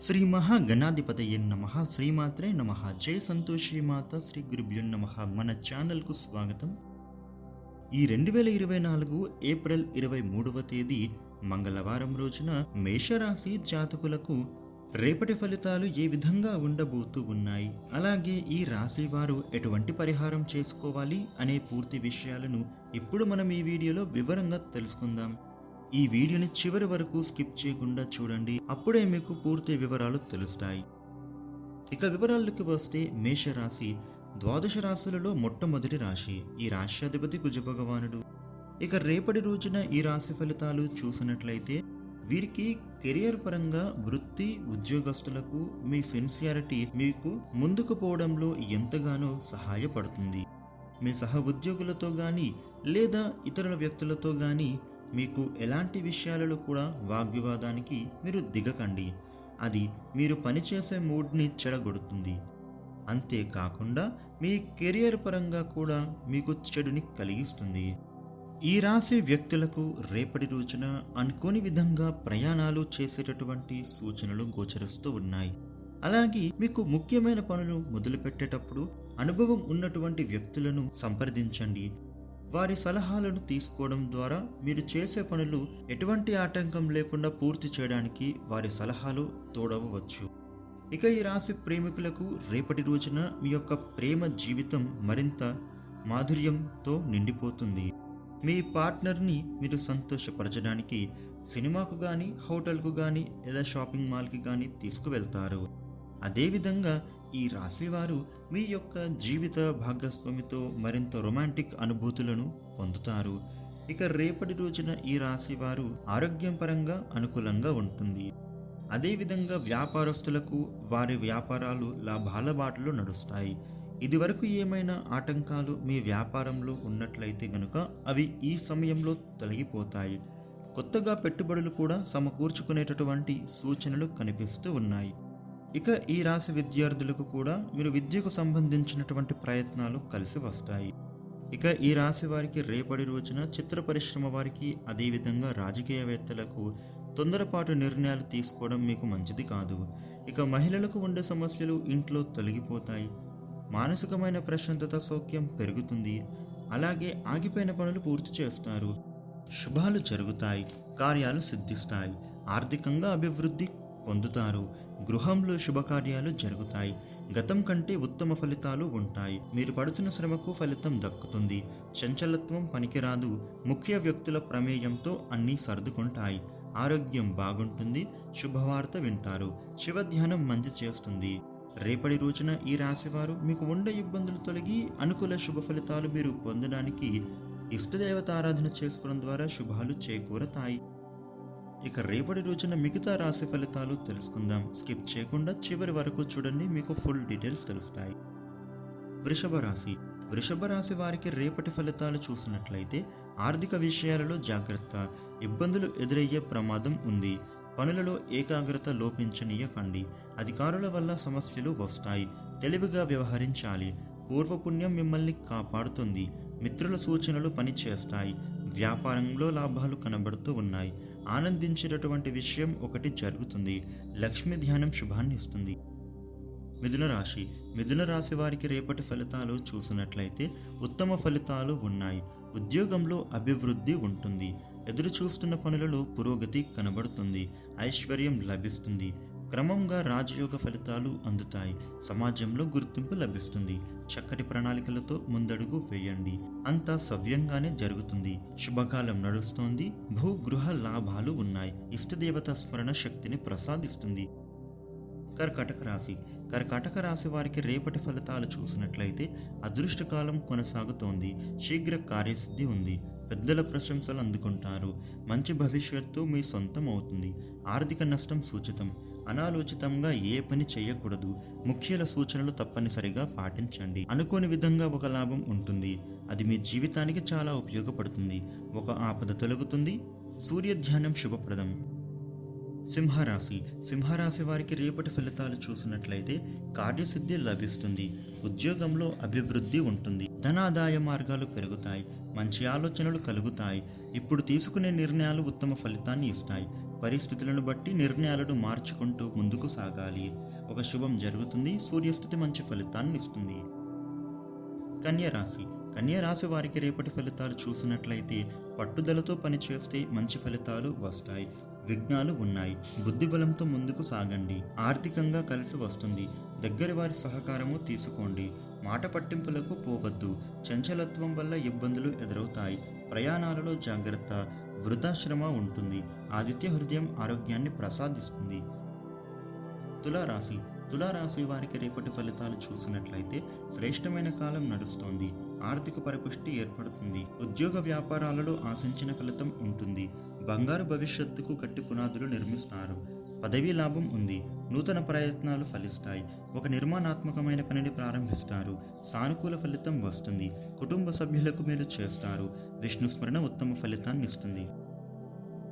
శ్రీ మహాగణాధిపతయ నమ. శ్రీమాత్రే నమ. జయ సంతోషి మాత శ్రీ గురుభ్యో నమ. మన ఛానల్కు స్వాగతం. ఈ రెండు వేల ఇరవై నాలుగు ఏప్రిల్ ఇరవై మూడవ తేదీ మంగళవారం రోజున మేషరాశి జాతకులకు రేపటి ఫలితాలు ఏ విధంగా ఉండబోతూ ఉన్నాయి? అలాగే ఈ రాశి వారు ఎటువంటి పరిహారం చేసుకోవాలి అనే పూర్తి విషయాలను ఇప్పుడు మనం ఈ వీడియోలో వివరంగా తెలుసుకుందాం. ఈ వీడియోని చివరి వరకు స్కిప్ చేయకుండా చూడండి అప్పుడే మీకు పూర్తి వివరాలు తెలుస్తాయి. ఇక వివరాల్లోకి వస్తే మేషరాశి ద్వాదశ రాశులలో మొట్టమొదటి రాశి ఈ రాశి అధిపతి భగవానుడు. ఇక రేపటి రోజున ఈ రాశి ఫలితాలు చూసినట్లయితే వీరికి కెరియర్ పరంగా వృత్తి ఉద్యోగస్తులకు మీ సిన్సియారిటీ మీకు ముందుకు పోవడంలో ఎంతగానో సహాయపడుతుంది. మీ సహ ఉద్యోగులతో కానీ లేదా ఇతరుల వ్యక్తులతో కానీ మీకు ఎలాంటి విషయాలలో కూడా వాగ్వివాదానికి మీరు దిగకండి. అది మీరు పనిచేసే మూడ్ని చెడగొడుతుంది. అంతేకాకుండా మీ కెరియర్ పరంగా కూడా మీకు చెడుని కలిగిస్తుంది. ఈ రాశి వ్యక్తులకు రేపటి రోజున అనుకోని విధంగా ప్రయాణాలు చేసేటటువంటి సూచనలు గోచరిస్తూ ఉన్నాయి. అలాగే మీకు ముఖ్యమైన పనులు మొదలుపెట్టేటప్పుడు అనుభవం ఉన్నటువంటి వ్యక్తులను సంప్రదించండి. వారి సలహాలను తీసుకోవడం ద్వారా మీరు చేసే పనులు ఎటువంటి ఆటంకం లేకుండా పూర్తి చేయడానికి వారి సలహాలు తోడవచ్చు ఇక ఈ రాశి ప్రేమికులకు రేపటి రోజున మీ యొక్క ప్రేమ జీవితం మరింత మాధుర్యంతో నిండిపోతుంది. మీ పార్ట్నర్ని మీరు సంతోషపరచడానికి సినిమాకు కానీ హోటల్కు కానీ లేదా షాపింగ్ మాల్కి కానీ తీసుకువెళ్తారు. అదేవిధంగా ఈ రాశివారు మీ యొక్క జీవిత భాగస్వామితో మరింత రొమాంటిక్ అనుభూతులను పొందుతారు. ఇక రేపటి రోజున ఈ రాశివారు ఆరోగ్యం పరంగా అనుకూలంగా ఉంటుంది. అదేవిధంగా వ్యాపారస్తులకు వారి వ్యాపారాలు లాభాల బాటలో నడుస్తాయి. ఇదివరకు ఏమైనా ఆటంకాలు మీ వ్యాపారంలో ఉన్నట్లయితే గనుక అవి ఈ సమయంలో తొలగిపోతాయి. కొత్తగా పెట్టుబడులు కూడా సమకూర్చుకునేటటువంటి సూచనలు కనిపిస్తూ ఉన్నాయి. ఇక ఈ రాశి విద్యార్థులకు కూడా మీరు విద్యకు సంబంధించినటువంటి ప్రయత్నాలు కలిసి వస్తాయి. ఇక ఈ రాశి వారికి రేపటి రోజున చిత్ర పరిశ్రమ వారికి అదేవిధంగా రాజకీయవేత్తలకు తొందరపాటు నిర్ణయాలు తీసుకోవడం మీకు మంచిది కాదు. ఇక మహిళలకు ఉండే సమస్యలు ఇంట్లో తొలగిపోతాయి. మానసికమైన ప్రశాంతత సౌఖ్యం పెరుగుతుంది. అలాగే ఆగిపోయిన పనులు పూర్తి చేస్తారు. శుభాలు జరుగుతాయి. కార్యాలు సిద్ధిస్తాయి. ఆర్థికంగా అభివృద్ధి పొందుతారు. గృహంలో శుభకార్యాలు జరుగుతాయి. గతం కంటే ఉత్తమ ఫలితాలు ఉంటాయి. మీరు పడుతున్న శ్రమకు ఫలితం దక్కుతుంది. చంచలత్వం పనికిరాదు. ముఖ్య వ్యక్తుల ప్రమేయంతో అన్నీ సర్దుకుంటాయి. ఆరోగ్యం బాగుంటుంది. శుభవార్త వింటారు. శివధ్యానం మంచి చేస్తుంది. రేపటి రోజున ఈ రాశివారు మీకు ఉండే ఇబ్బందులు తొలగి అనుకూల శుభ ఫలితాలు మీరు పొందడానికి ఇష్టదేవత ఆరాధన చేసుకోవడం ద్వారా శుభాలు చేకూరతాయి. ఇక రేపటి రోజున మిగతా రాశి ఫలితాలు తెలుసుకుందాం. స్కిప్ చేయకుండా చివరి వరకు చూడండి మీకు ఫుల్ డీటెయిల్స్ తెలుస్తాయి. వృషభ రాశి. వృషభ రాశి వారికి రేపటి ఫలితాలు చూసినట్లయితే ఆర్థిక విషయాలలో జాగ్రత్త ఇబ్బందులు ఎదురయ్యే ప్రమాదం ఉంది. పనులలో ఏకాగ్రత లోపించనీయకండి. అధికారుల వల్ల సమస్యలు వస్తాయి. తెలివిగా వ్యవహరించాలి. పూర్వపుణ్యం మిమ్మల్ని కాపాడుతుంది. మిత్రుల సూచనలు పనిచేస్తాయి. వ్యాపారంలో లాభాలు కనబడుతూ ఉన్నాయి. ఆనందించేటటువంటి విషయం ఒకటి జరుగుతుంది. లక్ష్మీ ధ్యానం శుభాన్ని ఇస్తుంది. మిథున రాశి. మిథున రాశి వారికి రేపటి ఫలితాలు చూసినట్లయితే ఉత్తమ ఫలితాలు ఉన్నాయి. ఉద్యోగంలో అభివృద్ధి ఉంటుంది. ఎదురు చూస్తున్న పనులలో పురోగతి కనబడుతుంది. ఐశ్వర్యం లభిస్తుంది. క్రమంగా రాజయోగ ఫలితాలు అందుతాయి. సమాజంలో గుర్తింపు లభిస్తుంది. చక్కటి ప్రణాళికలతో ముందడుగు వేయండి. అంతా సవ్యంగానే జరుగుతుంది. శుభకాలం నడుస్తోంది. భూగృహ లాభాలు ఉన్నాయి. ఇష్టదేవత స్మరణ శక్తిని ప్రసాదిస్తుంది. కర్కాటక రాశి. కర్కాటక రాశి వారికి రేపటి ఫలితాలు చూసినట్లయితే అదృష్టకాలం కొనసాగుతోంది. శీఘ్ర కార్యసిద్ధి ఉంది. పెద్దల ప్రశంసలు అందుకుంటారు. మంచి భవిష్యత్తు మీ సొంతం అవుతుంది. ఆర్థిక నష్టం సూచితం. అనాలోచితంగా ఏ పని చేయకూడదు. ముఖ్యుల సూచనలు తప్పనిసరిగా పాటించండి. అనుకోని విధంగా ఒక లాభం ఉంటుంది. అది మీ జీవితానికి చాలా ఉపయోగపడుతుంది. ఒక ఆపద తొలగుతుంది. సూర్య ధ్యానం శుభప్రదం. సింహరాశి. సింహరాశి వారికి రేపటి ఫలితాలు చూసినట్లయితే కార్యసిద్ధి లభిస్తుంది. ఉద్యోగంలో అభివృద్ధి ఉంటుంది. ధనాదాయ మార్గాలు పెరుగుతాయి. మంచి ఆలోచనలు కలుగుతాయి. ఇప్పుడు తీసుకునే నిర్ణయాలు ఉత్తమ ఫలితాన్ని ఇస్తాయి. పరిస్థితులను బట్టి నిర్ణయాలను మార్చుకుంటూ ముందుకు సాగాలి. ఒక శుభం జరుగుతుంది సూర్యస్థితి మంచి ఫలితాన్ని ఇస్తుంది. కన్యరాశి కన్యరాశి వారికి రేపటి ఫలితాలు చూసినట్లయితే పట్టుదలతో పనిచేస్తే మంచి ఫలితాలు వస్తాయి. విఘ్నాలు ఉన్నాయి. బుద్ధి బలంతో ముందుకు సాగండి. ఆర్థికంగా కలిసి వస్తుంది. దగ్గర వారి సహకారము తీసుకోండి. మాట పట్టింపులకు పోవద్దు. చంచలత్వం వల్ల ఇబ్బందులు ఎదురవుతాయి. ప్రయాణాలలో జాగ్రత్త. వృద్ధాశ్రమ ఉంటుంది. ఆదిత్య హృదయం ఆరోగ్యాన్ని ప్రసాదిస్తుంది. తులారాశి. తులారాశి వారికి రేపటి ఫలితాలు చూసినట్లయితే శ్రేష్టమైన కాలం నడుస్తోంది. ఆర్థిక పరిపుష్టి ఏర్పడుతుంది. ఉద్యోగ వ్యాపారాలలో ఆశించిన ఫలితం ఉంటుంది. బంగారు భవిష్యత్తుకు గట్టి పునాదులు నిర్మిస్తారు. పదవీ లాభం ఉంది. నూతన ప్రయత్నాలు ఫలిస్తాయి. ఒక నిర్మాణాత్మకమైన పనిని ప్రారంభిస్తారు. సానుకూల ఫలితం వస్తుంది. కుటుంబ సభ్యులకు మేలు చేస్తారు. విష్ణు స్మరణ ఉత్తమ ఫలితాన్ని ఇస్తుంది.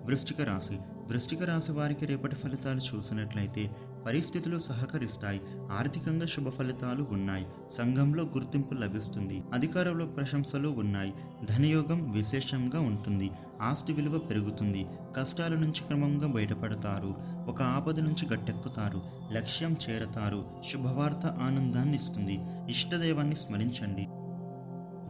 వృష్టిక రాశి. వృష్టిక రాశి వారికి రేపటి ఫలితాలు చూసినట్లయితే పరిస్థితులు సహకరిస్తాయి. ఆర్థికంగా శుభ ఫలితాలు ఉన్నాయి. సంఘంలో గుర్తింపు లభిస్తుంది. అధికారంలో ప్రశంసలు ఉన్నాయి. ధనయోగం విశేషంగా ఉంటుంది. ఆస్తి విలువ పెరుగుతుంది. కష్టాల నుంచి క్రమంగా బయటపడతారు. ఒక ఆపద నుంచి గట్టెక్కుతారు. లక్ష్యం చేరతారు. శుభవార్త ఆనందాన్ని ఇస్తుంది. ఇష్టదైవాన్ని స్మరించండి.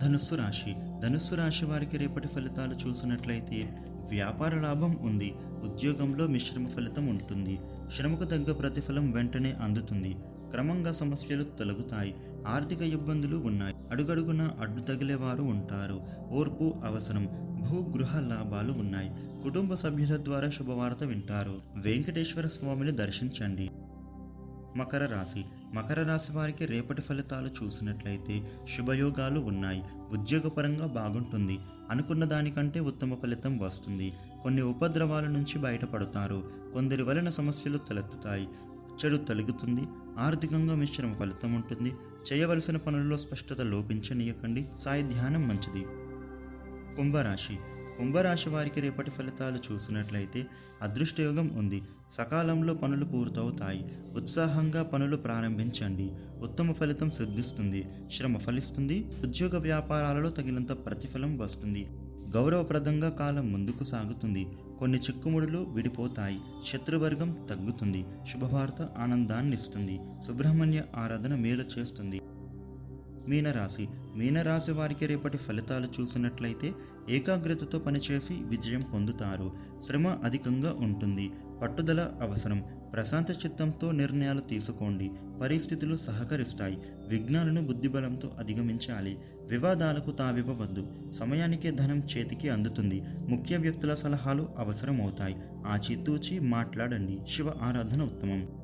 ధనుస్సు రాశి. ధనుస్సు రాశి వారికి రేపటి ఫలితాలు చూసినట్లయితే వ్యాపార లాభం ఉంది. ఉద్యోగంలో మిశ్రమ ఫలితం ఉంటుంది. శ్రమకు తగ్గ ప్రతిఫలం వెంటనే అందుతుంది. క్రమంగా సమస్యలు తొలగుతాయి. ఆర్థిక ఇబ్బందులు ఉన్నాయి. అడుగడుగున అడ్డు తగిలేవారు ఉంటారు. ఓర్పు అవసరం. భూగృహ లాభాలు ఉన్నాయి. కుటుంబ సభ్యుల ద్వారా శుభవార్త వింటారు. వెంకటేశ్వర స్వామిని దర్శించండి. మకర రాశి. మకర రాశి వారికి రేపటి ఫలితాలు చూసినట్లయితే శుభయోగాలు ఉన్నాయి. ఉద్యోగపరంగా బాగుంటుంది. అనుకున్న దానికంటే ఉత్తమ ఫలితం వస్తుంది. కొన్ని ఉపద్రవాల నుంచి బయటపడతారు. కొందరి వలన సమస్యలు తలెత్తుతాయి. చెడు తొలగుతుంది. ఆర్థికంగా మిశ్రమ ఫలితం ఉంటుంది. చేయవలసిన పనుల్లో స్పష్టత లోపించనీయకండి. సాయి ధ్యానం మంచిది. కుంభరాశి. కుంభరాశి వారికి రేపటి ఫలితాలు చూసినట్లయితే అదృష్టయోగం ఉంది. సకాలంలో పనులు పూర్తవుతాయి. ఉత్సాహంగా పనులు ప్రారంభించండి. ఉత్తమ ఫలితం సిద్ధిస్తుంది. శ్రమ ఫలిస్తుంది. ఉద్యోగ వ్యాపారాలలో తగినంత ప్రతిఫలం వస్తుంది. గౌరవప్రదంగా కాలం ముందుకు సాగుతుంది. కొన్ని చిక్కుముడులు విడిపోతాయి. శత్రువర్గం తగ్గుతుంది. శుభవార్త ఆనందాన్నిస్తుంది. సుబ్రహ్మణ్య ఆరాధన మేలు చేస్తుంది. మీనరాశి. మీనరాశి వారికి రేపటి ఫలితాలు చూసినట్లయితే ఏకాగ్రతతో పనిచేసి విజయం పొందుతారు. శ్రమ అధికంగా ఉంటుంది. పట్టుదల అవసరం. ప్రశాంత చిత్తంతో నిర్ణయాలు తీసుకోండి. పరిస్థితులు సహకరిస్తాయి. విఘ్నాలను బుద్ధిబలంతో అధిగమించాలి. వివాదాలకు తావివ్వవద్దు. సమయానికే ధనం చేతికి అందుతుంది. ముఖ్య వ్యక్తుల సలహాలు అవసరమవుతాయి. ఆచితూచి మాట్లాడండి. శివ ఆరాధన ఉత్తమం.